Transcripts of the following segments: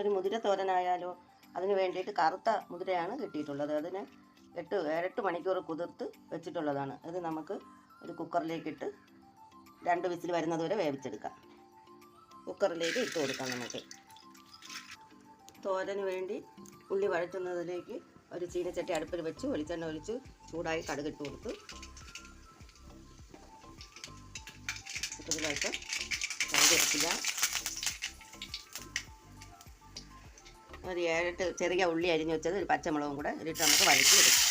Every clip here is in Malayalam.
ഒരു മുതിര തോരനായാലോ അതിന് വേണ്ടിയിട്ട് കറുത്ത മുതിരയാണ് കിട്ടിയിട്ടുള്ളത്. അതിന് എട്ട് എട്ട് മണിക്കൂർ കുതിർത്ത് വെച്ചിട്ടുള്ളതാണ്. അത് നമുക്ക് ഒരു കുക്കറിലേക്കിട്ട് രണ്ട് വിസിൽ വരുന്നത് വരെ വേവിച്ചെടുക്കാം. കുക്കറിലേക്ക് ഇട്ട് കൊടുക്കാം നമുക്ക്. തോരന് വേണ്ടി ഉള്ളി വഴറ്റുന്നതിലേക്ക് ഒരു ചീനച്ചട്ടി അടുപ്പിൽ വെച്ച് വെളിച്ചെണ്ണ ഒഴിച്ച് ചൂടായി കടുകിട്ട് കൊടുത്തു ഇതിലേക്ക് കടുകിറക്കുക ഒരു ഏഴെട്ട് ചെറിയ ഉള്ളി അരിഞ്ഞു വെച്ചത് ഒരു പച്ചമുളകും കൂടെ ഇട്ട് നമുക്ക് വഴറ്റി എടുക്കാം.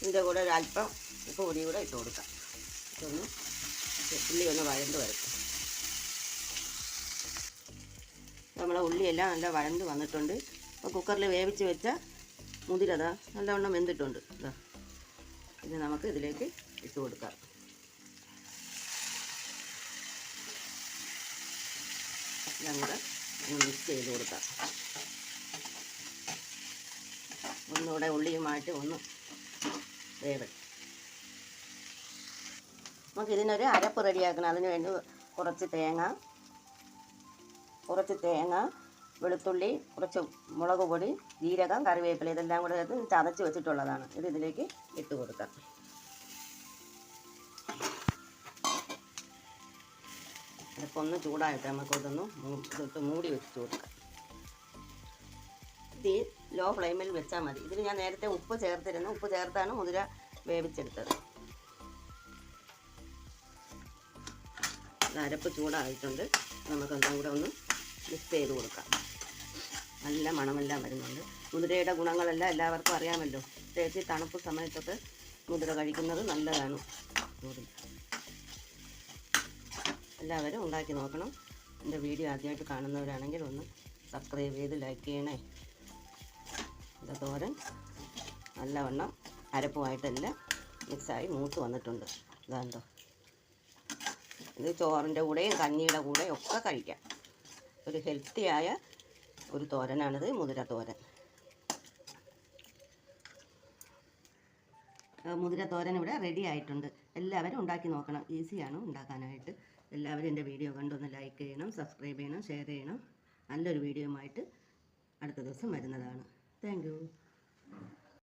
ഇതിന്റെ കൂടെ ഒരു അല്പം ഉപ്പ് പൊടി കൂടെ ഇട്ട് കൊടുക്കാം. ഇതൊന്ന് ഉള്ളി ഒന്ന് വഴണ്ട് വരട്ടെ. നമ്മളെ ഉള്ളിയെല്ലാം നല്ല വഴണ്ട് വന്നിട്ടുണ്ട്. അപ്പോൾ കുക്കറിൽ വേവിച്ച് വെച്ച മുതിരതാ നല്ലവണ്ണം വെന്തിട്ടുണ്ട്. ഇതാ ഇത് നമുക്ക് ഇതിലേക്ക് ഇട്ട് കൊടുക്കാം. ഒന്ന് മിക്സ് ചെയ്ത് കൊടുക്കാം. ഒന്നുകൂടെ ഉള്ളിയുമായിട്ട് ഒന്ന് വേവ്. നമുക്ക് ഇതിനൊരു അരപ്പ് റെഡിയാക്കണം. അതിന് വേണ്ടി കുറച്ച് തേങ്ങ കുറച്ച് തേങ്ങ വെളുത്തുള്ളി കുറച്ച് മുളക് പൊടി ജീരകം കറിവേപ്പില ഇതെല്ലാം കൂടെ ചേർത്ത് ചതച്ച് വെച്ചിട്ടുള്ളതാണ്. ഇത് ഇതിലേക്ക് ഇട്ട് കൊടുക്കാം. ഇതിപ്പോൾ ഒന്ന് ചൂടായിട്ട് നമുക്ക് ഇതൊന്ന് മൂ- ഇതിട്ട് മൂടി വെച്ച് കൊടുക്കാം. തീ ലോ ഫ്ലെയിമിൽ വെച്ചാൽ മതി. ഇതിൽ ഞാൻ നേരത്തെ ഉപ്പ് ചേർത്തിരുന്നു. ഉപ്പ് ചേർത്താണ് മുതിര വേവിച്ചെടുത്തത്. അരപ്പ് ചൂടായിട്ടുണ്ട്. നമുക്കൊന്നും കൂടെ ഒന്ന് മിക്സ് ചെയ്ത് കൊടുക്കാം. നല്ല മണമെല്ലാം വരുന്നുണ്ട്. മുതിരയുടെ ഗുണങ്ങളെല്ലാം എല്ലാവർക്കും അറിയാമല്ലോ. പ്രത്യേകിച്ച് തണുപ്പ് സമയത്തൊക്കെ മുതിര കഴിക്കുന്നത് നല്ലതാണ്. എല്ലാവരും ഉണ്ടാക്കി നോക്കണം. എന്റെ വീഡിയോ ആദ്യമായിട്ട് കാണുന്നവരാണെങ്കിൽ ഒന്ന് സബ്സ്ക്രൈബ് ചെയ്ത് ലൈക്ക് ചെയ്യണേ. ഇത് തോരൻ നല്ലവണ്ണം അരപ്പുമായിട്ടെല്ലാം മിക്സായി മൂത്ത് വന്നിട്ടുണ്ട്. ഇതാണ്ടോ ഇത് ചോറിന്റെ കൂടെയും കഞ്ഞിയുടെ കൂടെയും ഒക്കെ കഴിക്കാം. ഒരു ഹെൽത്തിയായ ഒരു തോരനാണിത് മുതിര തോരൻ. മുതിര തോരൻ ഇവിടെ റെഡി ആയിട്ടുണ്ട്. എല്ലാവരും ഉണ്ടാക്കി നോക്കണം. ഈസിയാണ് ഉണ്ടാക്കാനായിട്ട്. എല്ലാവരും എന്റെ വീഡിയോ കണ്ടൊന്ന് ലൈക്ക് ചെയ്യണം സബ്സ്ക്രൈബ് ചെയ്യണം ഷെയർ ചെയ്യണം. നല്ലൊരു വീഡിയോയുമായിട്ട് അടുത്ത ദിവസം വരുന്നതാണ്. താങ്ക്